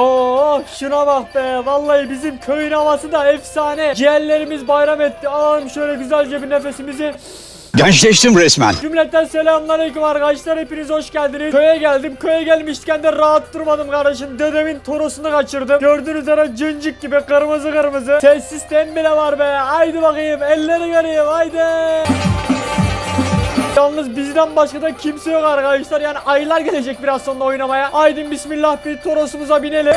Oo şuna bak be. Vallahi bizim köyün havası da efsane. Ciğerlerimiz bayram etti. Alalım şöyle güzelce bir nefesimizi. Gençleştim resmen. Cümleten selamünaleyküm arkadaşlar. Hepiniz hoş geldiniz. Köye geldim. Köye gelmişken de rahat durmadım kardeşim. Dedemin torosunu kaçırdım. Gördüğünüz üzere cıncık gibi kırmızı kırmızı. Ses sistem bile var be. Haydi bakayım. Elleri göreyim. Haydi. Yalnız bizden başka da kimse yok arkadaşlar. Yani aylar gelecek biraz sonra oynamaya. Haydi bismillah bir torosumuza binelim.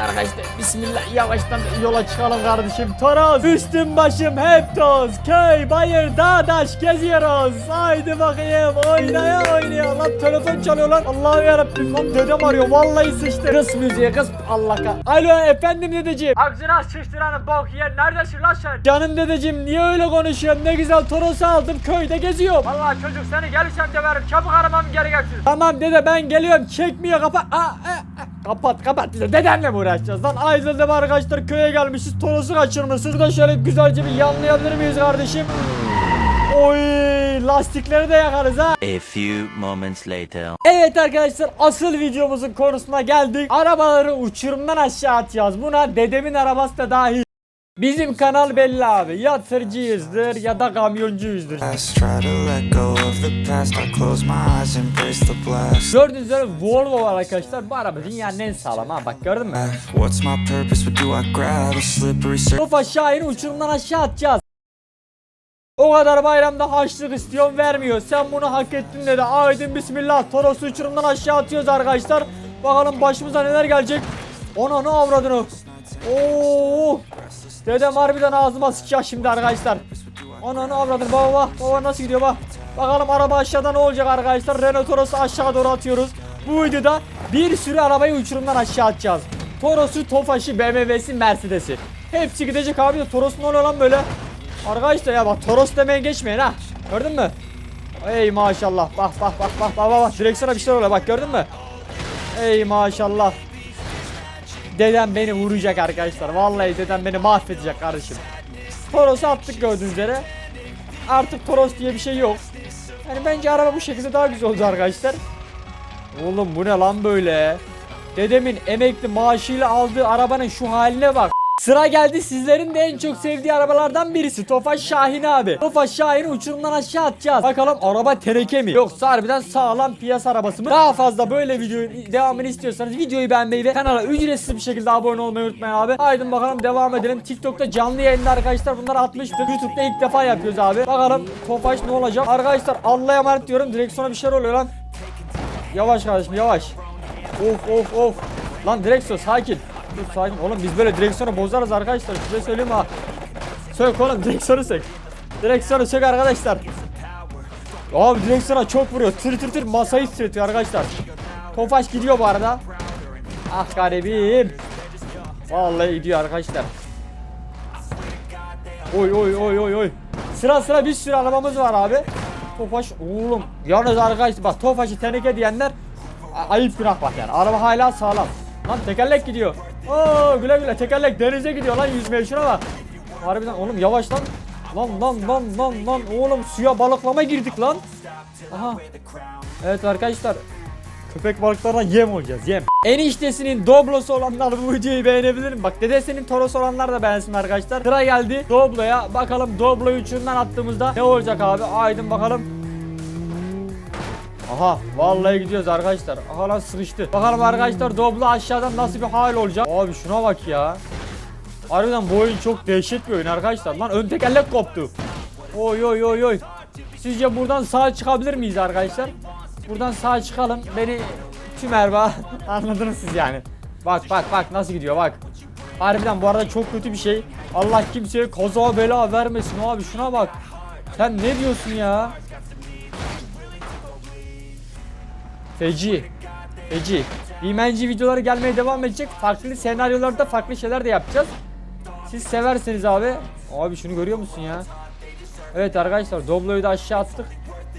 Arkadaşlar bismillah yavaştan yola çıkalım kardeşim. Toros üstüm başım hep toz. Köy bayır dağ taş geziyoruz. Haydi bakayım oynaya oynaya. Lan telefon çalıyor lan. Allah'ım yarabbim lan dedem arıyor. Vallahi sıçtı. Kız müziğe kız. Allah kah. Alo efendim dedeciğim. Aksına sıçtıranın bok yer. Neredesin lan sen? Canım dedeciğim niye öyle konuşuyorsun? Ne güzel Toros'u aldım köyde geziyorum. Vallahi çocuk seni gelirsen döverim. Çabuk aramam gerekirsin. Tamam dede ben geliyorum. Çekmiyor kapat. Aa, aa, aa. Kapat kapat. Dedemle mi uğraşacağız lan? Aydın'da arkadaşlar köye gelmişiz. Toros'u kaçırmışız. Şurada şöyle güzelce bir yanlayabilir miyiz kardeşim? Oy lastikleri de yakarız ha. A few moments later. Evet arkadaşlar asıl videomuzun konusuna geldik. Arabaları uçurumdan aşağı atacağız. Buna dedemin arabası da dahil. Bizim kanal belli abi. Ya tırcıyızdır ya da kamyoncuyuzdur. Gördüğünüz üzere Volvo var arkadaşlar. Bu araba dünyanın en sağlam ha. Bak gördün mü? What's my purpose? What do I grab? A slippery surface. Tofa Şahin'i uçurumdan aşağı atacağız. O kadar bayramda haçlık istiyorum vermiyor. Sen bunu hak ettin dedi. Aydın bismillah. Toros'u uçurumdan aşağı atıyoruz arkadaşlar. Bakalım başımıza neler gelecek. Ona ne avradını. Oo. Dedem harbiden ağzıma sıçacak şimdi arkadaşlar. Ana ne avradını baba baba. Baba nasıl gidiyor bak. Bakalım araba aşağıda ne olacak arkadaşlar. Renault Toros'u aşağı doğru atıyoruz. Bu videoda bir sürü arabayı uçurumdan aşağı atacağız. Toros'u, Tofaş'ı, BMW'si, Mercedes'i. Hepsi gidecek abi de Toros ne oluyor lan böyle? Arkadaşlar ya bak Toros demeye geçmeyin ha. Gördün mü? Ey maşallah. Bak bak bak bak bak. bak. Direksiyona bir şeyler oluyor bak gördün mü? Ey maşallah. Dedem beni vuracak arkadaşlar. Vallahi dedem beni mahvedecek kardeşim. Toros'u attık gördüğünüz üzere. Artık Toros diye bir şey yok. Yani bence araba bu şekilde daha güzel oldu arkadaşlar. Oğlum bu ne lan böyle? Dedemin emekli maaşıyla aldığı arabanın şu haline bak. Sıra geldi sizlerin de en çok sevdiği arabalardan birisi Tofaş Şahin abi. Tofaş Şahin'i uçurumdan aşağı atacağız. Bakalım araba teneke mi? Yoksa harbiden sağlam piyasa arabası mı? Daha fazla böyle videonun devamını istiyorsanız videoyu beğenmeyi ve kanala ücretsiz bir şekilde abone olmayı unutmayın abi. Haydi bakalım devam edelim. TikTok'ta canlı yayında arkadaşlar bunları atmıştık. YouTube'da ilk defa yapıyoruz abi. Bakalım Tofaş ne olacak? Arkadaşlar Allah'a emanet diyorum. Direksiyona bir şeyler oluyor lan. Yavaş kardeşim yavaş. Of of of. Lan direksiyon sakin. Dur sakin. Oğlum biz böyle direksiyonu bozarız arkadaşlar. Size söyleyeyim ha. Sök oğlum direksiyonu sök. Direksiyonu sök arkadaşlar. Abi direksiyona çok vuruyor. Tır tır tır masayı titretiyor arkadaşlar. Tofaş gidiyor bu arada. Ah garibim. Vallahi gidiyor arkadaşlar. Oy oy oy oy oy. Sıra sıra bir sürü arabamız var abi. Tofaş oğlum. Yalnız arkadaşlar bak Tofaş'ı teneke diyenler ayıp günah bak yani. Araba hala sağlam. Lan tekerlek gidiyor. Oo güle güle tekerlek denize gidiyor lan yüzmeye şuna bak. Harbiden oğlum yavaş lan. Lan lan lan lan lan oğlum suya balıklama girdik lan. Aha. Evet arkadaşlar Köpek balıklarına yem olacağız yem. Eniştesinin Doblo'su olanlar bu videoyu beğenebilir mi? Bak dedesinin Toros olanlar da beğensin arkadaşlar. Sıra geldi Doblo'ya. Bakalım Doblo'yu uçurumdan attığımızda ne olacak abi? Aydın bakalım. Aha vallahi gidiyoruz arkadaşlar. Aha lan sıkıştı. Bakalım arkadaşlar Doblo aşağıdan nasıl bir hal olacak? Abi şuna bak ya. Harbiden bu oyun çok dehşet bir oyun arkadaşlar. Lan ön tekerlek koptu. Oy oy oy oy. Sizce buradan sağ çıkabilir miyiz arkadaşlar? Buradan sağ çıkalım. Beni tüm erba anladınız siz yani. Bak bak bak nasıl gidiyor bak. Harbiden bu arada çok kötü bir şey. Allah kimseye kaza bela vermesin abi şuna bak. Sen ne diyorsun ya? Feci. Feci. Bimenci videoları gelmeye devam edecek. Farklı senaryolarda farklı şeyler de yapacağız. Siz severseniz abi. Abi şunu görüyor musun ya? Evet arkadaşlar Doblo'yu da aşağı attık.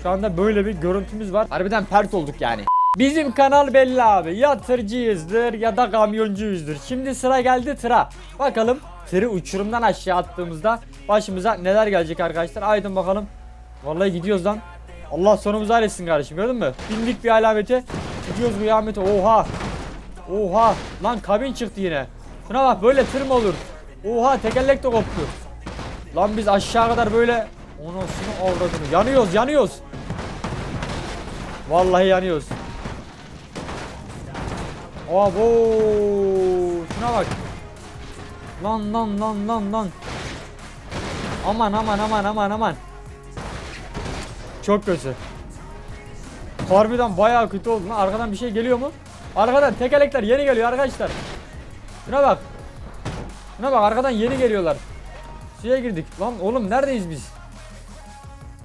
Şu anda böyle bir görüntümüz var. Harbiden pert olduk yani. Bizim kanal belli abi. Ya tırcıyızdır ya da kamyoncuyuzdur. Şimdi sıra geldi tıra. Bakalım tırı uçurumdan aşağı attığımızda başımıza neler gelecek arkadaşlar. Aydın bakalım. Vallahi gidiyoruz lan. Allah sonumuzu ailesin kardeşim gördün mü? Bindik bir alamete. Gidiyoruz bu alamete. Oha. Oha lan kabin çıktı yine. Şuna bak böyle tır mı olur? Oha tekerlek de koptu. Lan biz aşağı kadar böyle Anasını avradını yanıyoruz yanıyoruz. Vallahi yanıyoruz. Abo şuna bak. Lan lan lan lan lan. Aman aman aman aman aman. Çok kötü. Harbiden bayağı kötü oldu lan. Arkadan bir şey geliyor mu? Arkadan tekerlekler yeni geliyor arkadaşlar. Şuna bak. Şuna bak arkadan yeni geliyorlar. Suya girdik. Lan oğlum neredeyiz biz?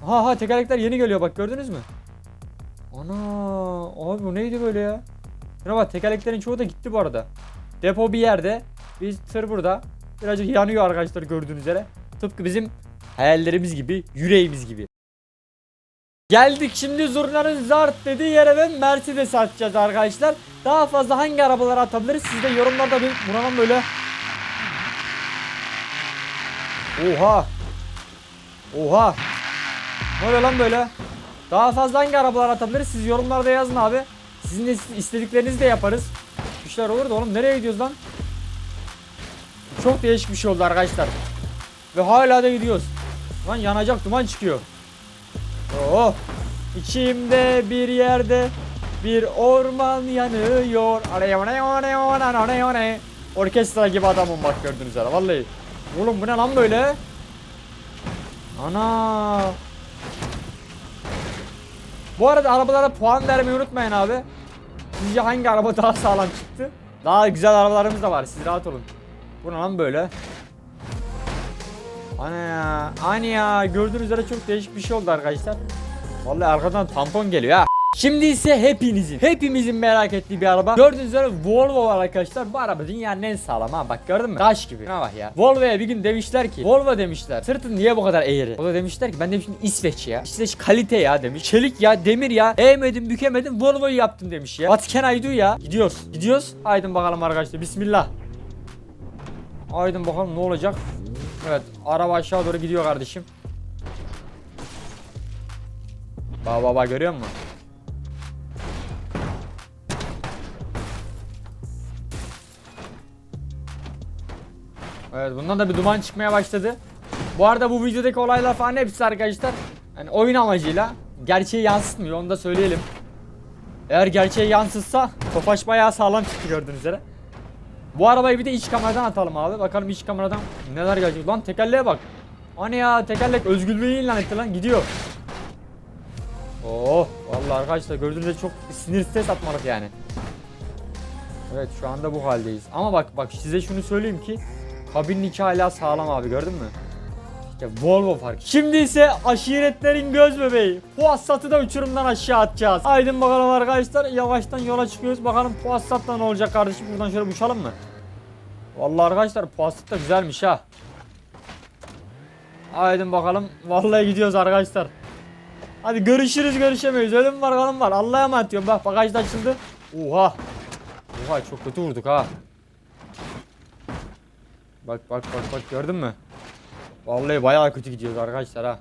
Ha ha tekerlekler yeni geliyor bak gördünüz mü? Ana abi bu neydi böyle ya? Şuna bak tekerleklerin çoğu da gitti bu arada. Depo bir yerde. Biz tır burada. Birazcık yanıyor arkadaşlar gördüğünüz üzere. Tıpkı bizim hayallerimiz gibi, yüreğimiz gibi. Geldik şimdi zurnanın zart dediği yere ve Mercedes atacağız arkadaşlar. Daha fazla hangi arabaları atabiliriz? Siz de yorumlarda bir buranın böyle Oha. Oha. Ne oluyor lan böyle? Daha fazla hangi arabalar atabiliriz? Siz yorumlarda yazın abi. Sizin de istediklerinizi de yaparız. Güçler olur da oğlum nereye gidiyoruz lan? Çok değişik bir şey oldu arkadaşlar. Ve hala da gidiyoruz. Lan yanacak duman çıkıyor. Oh. İçimde bir yerde bir orman yanıyor. Orkestra gibi adamım bak gördüğünüz üzere vallahi. Oğlum bu ne lan böyle? Ana. Bu arada arabalara puan vermeyi unutmayın abi. Sizce hangi araba daha sağlam çıktı? Daha güzel arabalarımız da var. Siz rahat olun. Bu ne lan böyle? Ana ya. Ana ya. Gördüğünüz üzere çok değişik bir şey oldu arkadaşlar. Vallahi arkadan tampon geliyor ha. Şimdi ise hepinizin, hepimizin merak ettiği bir araba. Gördüğünüz üzere Volvo var arkadaşlar. Bu araba dünyanın en sağlam ha. Bak gördün mü? Taş gibi. Ha bak ya. Volvo'ya bir gün demişler ki. Volvo demişler. Sırtın niye bu kadar eğri? O da demişler ki ben demişim İsveç ya. İsveç kalite ya demiş. Çelik ya, demir ya. Eğmedim, bükemedim. Volvo'yu yaptım demiş ya. What can I do ya? Gidiyoruz. Gidiyoruz. Haydi bakalım arkadaşlar. Bismillah. Haydi bakalım ne olacak? Evet. Araba aşağı doğru gidiyor kardeşim. Baba baba görüyor musun? Evet bundan da bir duman çıkmaya başladı. Bu arada bu videodaki olaylar falan hepsi arkadaşlar hani oyun amacıyla gerçeği yansıtmıyor onu da söyleyelim. Eğer gerçeği yansıtsa Tofaş bayağı sağlam çıktı gördüğünüz üzere. Bu arabayı bir de iç kameradan atalım abi. Bakalım iç kameradan neler gelecek. Lan tekerleğe bak. Hani ya tekerlek özgürlüğü ilan etti lan gidiyor. Oh vallahi arkadaşlar gördüğünüz çok sinir stres atmalık yani. Evet şu anda bu haldeyiz. Ama bak bak size şunu söyleyeyim ki kabinin içi hala sağlam abi gördün mü? İşte Volvo fark. Şimdi ise aşiretlerin göz bebeği. Puassat'ı da uçurumdan aşağı atacağız. Haydi bakalım arkadaşlar yavaştan yola çıkıyoruz. Bakalım Puassat'ta ne olacak kardeşim buradan şöyle uçalım mı? Vallahi arkadaşlar Puassat da güzelmiş ha. Haydi bakalım. Vallahi gidiyoruz arkadaşlar. Hadi görüşürüz görüşemeyiz. Ölüm var kalım var. Allah'a emanet diyorum. Bak bagaj da açıldı. Oha. Oha çok kötü vurduk ha. Bak bak bak bak gördün mü? Vallahi bayağı kötü gidiyoruz arkadaşlar ha.